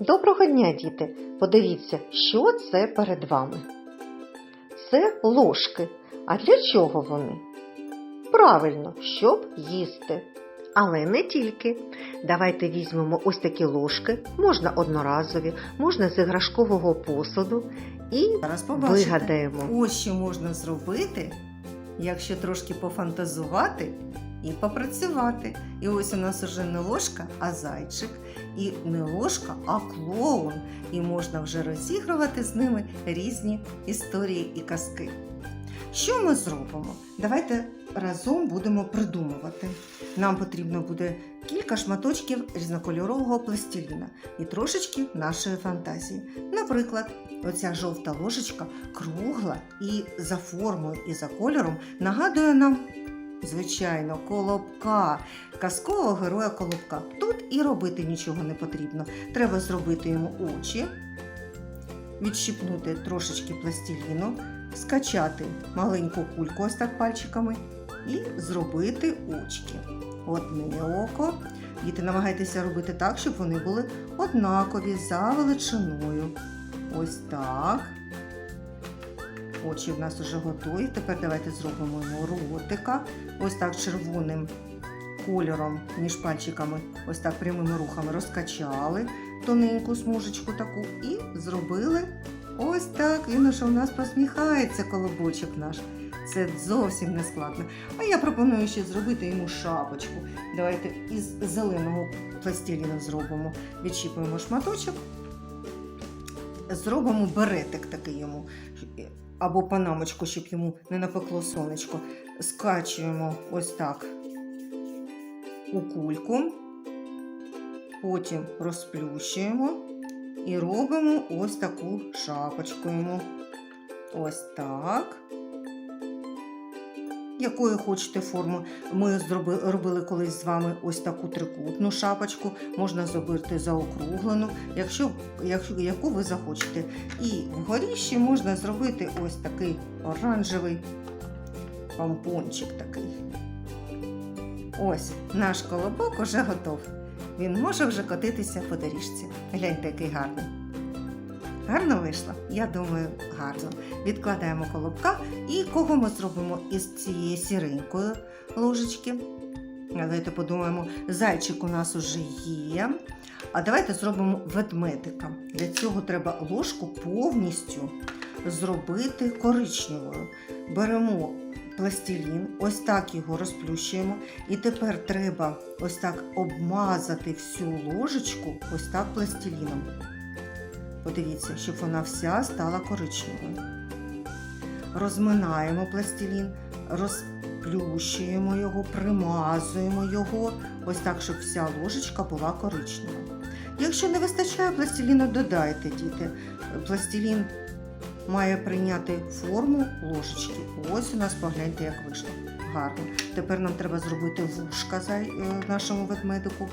Доброго дня, діти! Подивіться, що це перед вами. Це ложки. А для чого вони? Правильно, щоб їсти. Але не тільки. Давайте візьмемо ось такі ложки, можна одноразові, можна з іграшкового посуду, і Зараз вигадаємо. Ось що можна зробити, якщо трошки пофантазувати і попрацювати. І ось у нас уже не ложка, а зайчик. І не ложка, а клоун. І можна вже розігрувати з ними різні історії і казки. Що ми зробимо? Давайте разом будемо придумувати. Нам потрібно буде кілька шматочків різнокольорового пластиліна і трошечки нашої фантазії. Наприклад, оця жовта ложечка кругла і за формою, і за кольором нагадує нам, звичайно, колобка, казкового героя колобка. Тут і робити нічого не потрібно. Треба зробити йому очі, відщипнути трошечки пластиліну, скачати маленьку кульку ось так пальчиками і зробити очки. Одне око. Діти, намагайтеся робити так, щоб вони були однакові за величиною. Ось так. Очі в нас вже готові. Тепер давайте зробимо йому ротика. Ось так червоним кольором між пальчиками, ось так прямими рухами розкачали тоненьку смужечку таку і зробили ось так. Він уже у нас посміхається, колобочок наш. Це зовсім не складно. А я пропоную ще зробити йому шапочку. Давайте із зеленого пластиліну зробимо. Відчіпуємо шматочок, зробимо беретик такий йому. Або панамочку, щоб йому не напекло сонечко. Скачуємо ось так у кульку, потім розплющуємо і робимо ось таку шапочку йому. Ось так. Якої хочете форму? Ми робили колись з вами ось таку трикутну шапочку, можна зробити заокруглену, якщо, якщо, яку ви захочете. І вгорі ще можна зробити ось такий оранжевий помпончик такий. Ось наш колобок уже готов. Він може вже котитися по доріжці. Гляньте, який гарний. Гарно вийшло? Я думаю, гарно. Відкладаємо колобка і кого ми зробимо із цієї сіренької ложечки. Давайте подумаємо, зайчик у нас уже є. А давайте зробимо ведмедика. Для цього треба ложку повністю зробити коричневою. Беремо пластилін, ось так його розплющуємо. І тепер треба ось так обмазати всю ложечку ось так пластиліном. Подивіться, щоб вона вся стала коричневою. Розминаємо пластилін, розплющуємо його, примазуємо його, ось так, щоб вся ложечка була коричнева. Якщо не вистачає пластиліну, додайте, діти. Пластилін має прийняти форму ложечки. Ось у нас погляньте, як вийшло. Гарно. Тепер нам треба зробити вушка е, нашому ведмедику.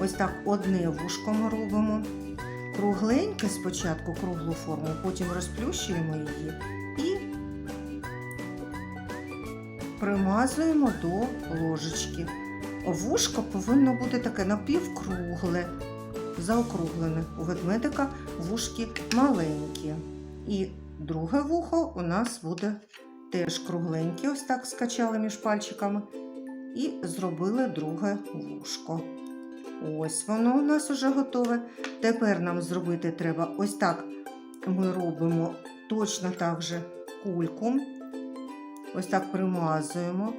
Ось так одне вушко ми робимо. Кругленьке спочатку круглу форму, потім розплющуємо її і примазуємо до ложечки. Вушко повинно бути таке напівкругле, заокруглене. У ведмедика вушки маленькі. І друге вухо у нас буде теж кругленьке, ось так скачали між пальчиками. І зробили друге вушко. Ось воно у нас уже готове. Тепер нам зробити треба ось так. Ми робимо точно так же кульку. Ось так примазуємо.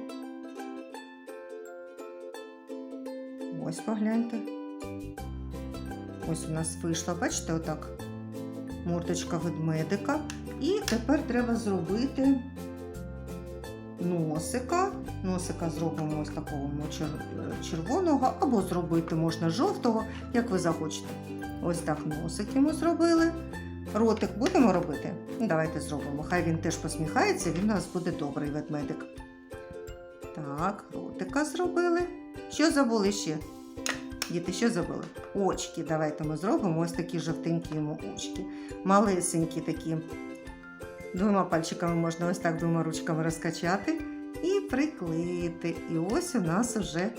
Ось погляньте. Ось у нас вийшла, бачите, отак мордочка ведмедика. І тепер треба зробити носика. Носика зробимо ось такого червоного, або зробити можна жовтого, як ви захочете. Ось так носик йому зробили. Ротик будемо робити? Ну, Давайте зробимо. Хай він теж посміхається, він у нас буде добрий ведмедик. Так, ротика зробили. Що забули ще? Діти, що забули? Очки. Давайте ми зробимо ось такі жовтенькі йому очки. Малесенькі такі. Двома пальчиками можна ось так двома ручками розкачати і приклеїти. І ось у нас вже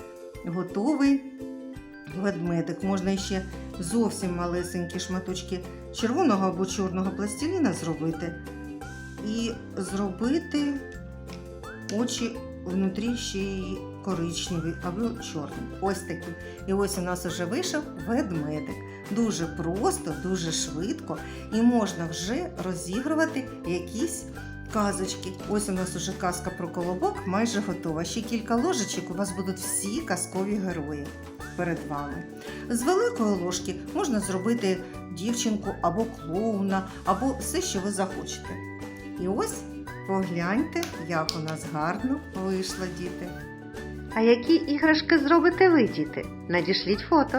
готовий ведмедик. Можна ще зовсім малесенькі шматочки червоного або чорного пластиліна зробити. І зробити очі внутрі ще коричневі або чорні. Ось такі. І ось у нас вже вийшов ведмедик. Дуже просто, дуже швидко, і можна вже розігрувати якісь казочки. Ось у нас уже казка про колобок майже готова. Ще кілька ложечок, у вас будуть всі казкові герої перед вами. З великої ложки можна зробити дівчинку або клоуна, або все, що ви захочете. І ось погляньте, як у нас гарно вийшло, діти. А які іграшки зробите ви, діти? Надішліть фото.